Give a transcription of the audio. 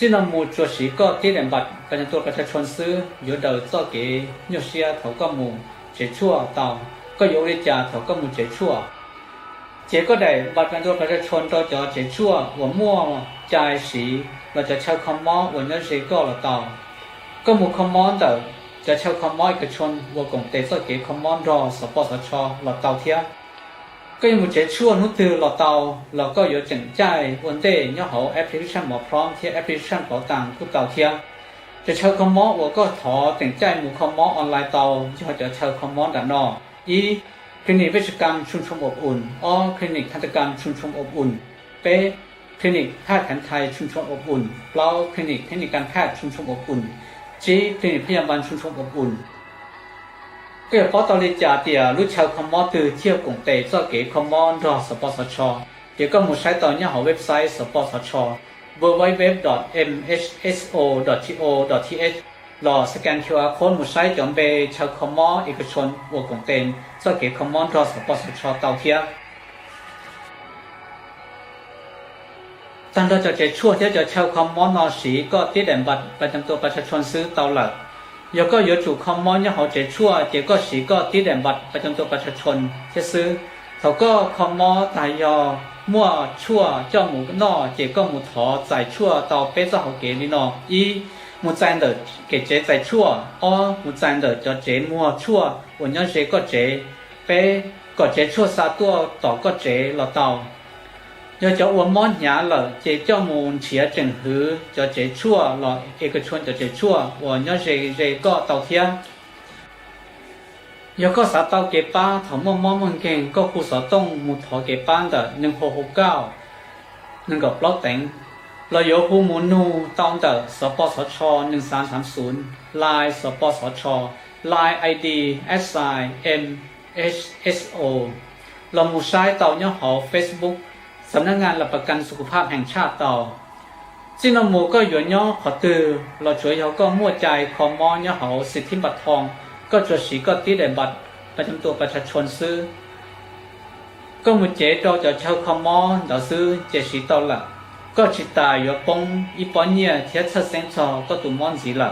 ที่นมูจัวสีก็ที่เด่นบัตรประจำตัวประชาชนซื้ออยู่เดินต่อเก๋ยเชียเขาก็มูเจชั่วต่าก็ยกริจาเขาก็มูเจชั่วเจก็ได้บัตรประจำตัวประชาชนต่อจอเจชั่วหัวม่วงใจสีเราจะเช่าคอมมอวันนั้นเจก็เราเต่าก็มูคอมมอนเต่าจะเช่าคอมมอเอกชนวัวกงเตต่อเก๋คอมมอนรอสปสชเราเต่าเทีย ก็ยังมีเจ้าชั่วนุตือเราเตาเราก็有整ใจวันเดย์ย่อเขาแอปพลิเคชันหมอพร้อมที่แอปพลิเคชันเป๋าตังกูเตาเทียจะเช่าคอมมอ我ก็ถอแต่งใจหมู่คอมมอออนไลน์เตาที่เขาจะเช่าคอมมอด้านนอกอีคลินิกเวชกรรมชุมชนอบอุ่นอ้อคลินิกทันตกรรมชุมชนอบอุ่น เป๊ะคลินิกแพทย์แผนไทยชุมชนอบอุ่นเปล่าคลินิกเทคนิคการแพทย์ชุมชนอบอุ่นจีคลินิกพยาบาลชุมชนอบอุ่น เกี่ยวกับตลิจาเดียวรู้ชาวคอมมอนตือเที่ยวกงเตยซอเก๋คอมมอนรอสปสชเดี๋ยวก็มูใช้ตอนนี้หอเว็บไซต์สปสช www.mhso.go.th หล่อสแกน QR โค้ดมูใช้จอมเบชาวคอมมอนเอกชนวัวกงเตนซอเก๋คอมมอนรอสปสชเตาเทียท่นเราจะเจ็ดชั่วเที่จะชาวคอมมอนนอสีก็ที่แด่บัตรประจำตัวประชาชนซื้อเตาหลัก 有个有主康么也好接触啊，结果是个地点บัตรประจำตัวประชาชนจะซื้อเขาก็คอมมอตายอมั่วชั่วเจ้าหมูนอเจก็หมูถอใจชั่วต่อเป๊ะเจ้าเขาเกนี่นออีหมูใจเดอเกเจใจชั่วอ้อหมูใจเดอจะเจมั่วชั่ววันนี้เจก็เจเป๊ะก็เจชั่วซาตัวต่อก็เจเราเตา giờ cho uống món nhà là chế cho môn chia chừng hứ chế chua là cái cái chuyện chế chua và nhớ dễ dễ có tàu thiên giờ có sáu tàu cái ba thằng mông mông mông kèn có khu sáu tông một thọ cái ba đó nhưng hồ hồ cao nhưng gặp lót tỉnh là yếu khu muốn nu tông đó sáu ba sáu cho nhưng sáng sáng xuống line sáu ba sáu cho line id si m h s o là một sai tàu nhớ họ facebook สำนักงานหลักประกันสุขภาพแห่งชาติต่อจินโมก็อยู่ย่อขอตือเราช่วยเขาก็มั่วใจคอมอย่อเขาสิทธิบัตรทอง ก็จดสีก็ติดได้บัตรประจำตัวประชาชนซื้อ ก็มุเจเราจะเช่าคอมอเราซื้อเจสีต่อละก็ชิตายอยู่ปงอีปอนเนี่ยเทียบเส้นชอก็ตุมอนสีละ